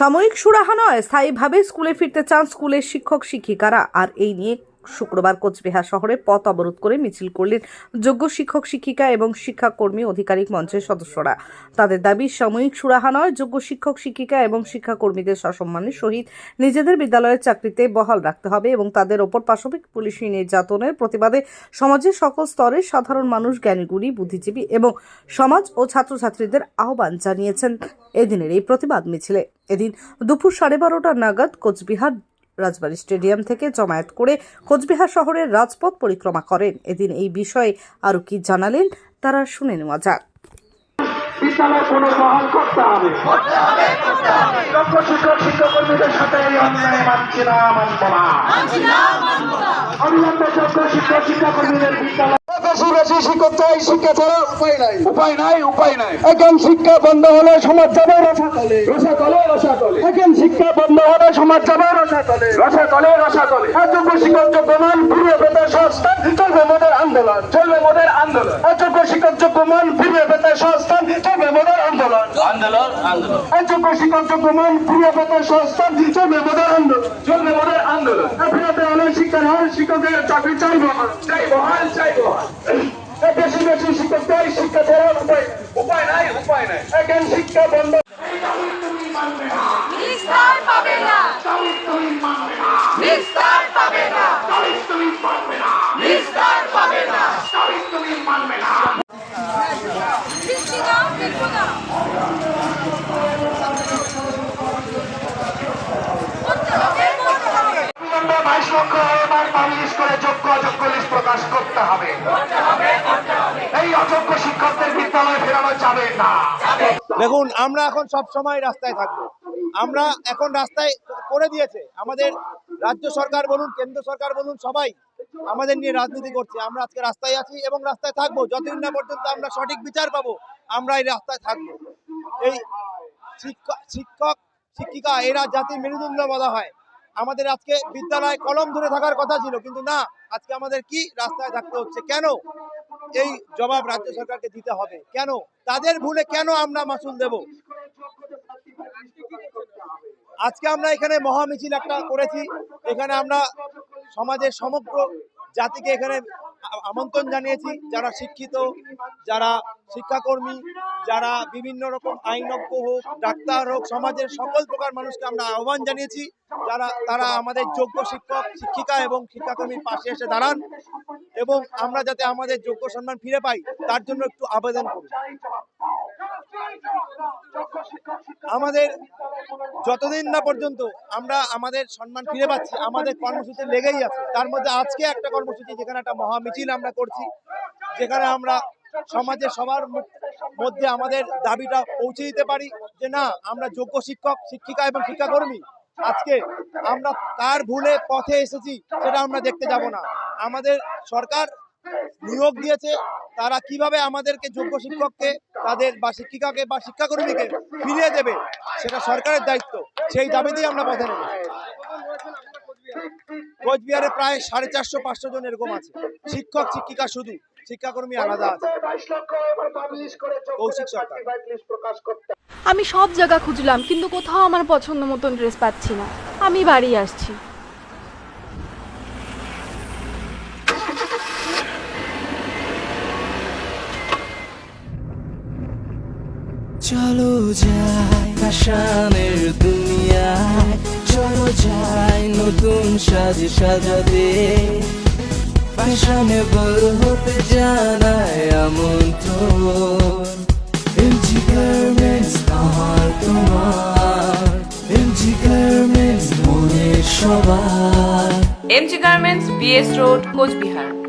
সাময়িক সুরাহা নয় স্থায়ীভাবে স্কুলে ফিরতে চান স্কুলের শিক্ষক শিক্ষিকারা আর এই নিয়ে শুক্রবার কোচবিহার শহরে পথ অবরোধ করে মিছিল করলেন যোগ্য শিক্ষক, শিক্ষিকা এবং শিক্ষাকর্মী আধিকারিক মঞ্চের সদস্যরা। তাদের দাবি, সাময়িক সুরাহা নয়, যোগ্য শিক্ষক, শিক্ষিকা এবং শিক্ষাকর্মীদের সসম্মানের সহিত নিজেদের বিদ্যালয়ের চাকরিতে বহাল রাখতে হবে এবং তাদের ওপর পাশবিক পুলিশি নির্যাতনের প্রতিবাদে সমাজের সকল স্তরের সাধারণ মানুষ, জ্ঞানীগুণী, বুদ্ধিজীবী এবং সমাজ ও ছাত্রছাত্রীদের আহ্বান জানিয়েছেন এদিনের এই প্রতিবাদ মিছিলে। এদিন দুপুর সাড়ে বারোটা নাগাদ কোচবিহার রাজবাড়ী স্টেডিয়াম থেকে জমায়েত করে কোচবিহার শহরের রাজপথ পরিক্রমা করেন। এদিন এই বিষয়ে আরও কি জানালেন তারা শুনে নেওয়া যাক। বিদ্যালয় পুনর্বহাল করতে হবে। দক্ষ শিক্ষক শিক্ষকর্মীদের সাথে এই অন্যায় মানছি না মানব না। অবিলম্বে যোগ্য শিক্ষক শিক্ষাকর্মীদের বিদ্যালয় বেশি বেশি শিক্ষক চাই শিক্ষা ছাড়া উপায় নাই। উপায় নাই উপায় নাই। এখন শিক্ষা বন্ধ হলে সমাজ যাবে রসাতলে। রসাতলে এখন শিক্ষা বন্ধ হলে সমাজ যাবে রসাতলে। রসাতলে রসাতলে। অযোগ্য শিক্ষক যোগ্যমান ফিরিয়ে পেতে সংস্থান চলবে মোদের আন্দোলন। চলবে মোদের আন্দোলন অযোগ্য শিক্ষক যোগ্যমান ফিরিয়ে পেতে সংস্থান চলবে মোদের আন্দোলন আন্দোলন। আন্দোলন অযোগ্য শিক্ষক যোগ্যমান ফিরিয়ে পেতে সংস্থান চলবে মোদের আন্দোলন। চলবে মোদের আন্দোলন ফিরাতে হলে শিক্ষার হার শিক্ষকের চাকরি চাইব চাইব হাল চাইব। বেশি বেশি শিক্ষক চাই শিক্ষা ছাড়া উপায় উপায় নাই উপায় নাই। এখন শিক্ষা বন্ধ। নিস্তার পাবে না। নিস্তার পাবে না। নিস্তার পাবে না বৃষ্টি দাও দেখো না করতে হবে করতে হবে অবিলম্বে বাইশ লক্ষ এবার পাবলিশ করে যোগ্য অযোগ্য লিস্ট প্রকাশ করতে হবে। এই অযোগ্য শিক্ষকদের বিদ্যালয়ে ফেরানো যাবে না। দেখুন, আমরা এখন সব সময় রাস্তায় থাকব। আমরা এখন রাস্তায় করে দিয়েছে। আমাদের রাজ্য সরকার বলুন, কেন্দ্র সরকার বলুন, সবাই আমাদের নিয়ে রাজনীতি করছে। আমরা আজকে রাস্তায় আছি এবং রাস্তায় থাকব। যতদিন না পর্যন্ত আমরা সঠিক বিচার পাবো, আমরা এই রাস্তায় থাকব। এই শিক্ষক শিক্ষক, শিক্ষিকা, এরা জাতির মেরুদণ্ড বলা হয়। আমাদের আজকে বিদ্যালয় কলম ধরে থাকার কথা ছিল, কিন্তু না, আজকে আমাদের কি রাস্তায় থাকতে হচ্ছে? কেন এই জবাব রাজ্য সরকারকে দিতে হবে? কেন? তাদের ভুলে কেন আমরা মাসুল দেব? আজকে আমরা এখানে মহামিছিল একটা করেছি, এখানে আমরা সমাজের সমগ্র জাতিকে এখানে আমন্ত্রণ জানিয়েছি, যারা শিক্ষিত, যারা শিক্ষাকর্মী যারা বিভিন্ন রকম আইনজ্ঞ হোক, ডাক্তার হোক, সমাজের সকল প্রকার মানুষকে আমরা আহ্বান জানিয়েছি। যারা, তারা আমাদের যোগ্য শিক্ষক, শিক্ষিকা এবং শিক্ষাকর্মীর পাশে এসে দাঁড়ান এবং আমরা যাতে আমাদের যোগ্য সম্মান ফিরে পাই, তার জন্য একটু আবেদন করি। আমাদের যতদিন না পর্যন্ত আমরা আমাদের সম্মান ফিরে পাচ্ছি, আমাদের কর্মসূচি লেগেই আছে। তার মধ্যে আজকে একটা কর্মসূচি যেখানে একটা মহামিছিল আমরা করছি, যেখানে আমরা সমাজের সবার মধ্যে আমাদের দাবিটা পৌঁছে দিতে পারি যে না, আমরা যোগ্য শিক্ষক, শিক্ষিকা এবং শিক্ষাকর্মী। আজকে আমরা কার ভুলে পথে এসেছি সেটা আমরা দেখতে যাব না। আমাদের সরকার নিয়োগ দিয়েছে, তারা কীভাবে আমাদেরকে যোগ্য শিক্ষককে, তাদের বা শিক্ষিকাকে বা শিক্ষাকর্মীকে ফিরিয়ে দেবে, সেটা সরকারের দায়িত্ব। সেই দাবিতেই আমরা পথে নেমেছি। কোচবিহারে প্রায় সাড়ে চারশো পাঁচশো জন এরকম আছে। শিক্ষক শিক্ষিকা শুধু শিক্ষাকর্মী আলাদা আছে। কৌশিক সরকার। লিস্ট প্রকাশ করতে আমি সব জায়গা খুঁজলাম কিন্তু কোথাও আমার পছন্দ মতন ড্রেস পাচ্ছি না। আমি বাড়ি আসছি। চলো যাই ফ্যাশনের দুনিয়ায়। চলো যাই নতুন সাজে সাজাতে। ফ্যাশনেবল হতে জানায় আমন্ত্রণ। এমজি গার্মেন্টস আমার তোমার। এমজি গার্মেন্টস মনের সবার। MG garments BS road Coochbehar.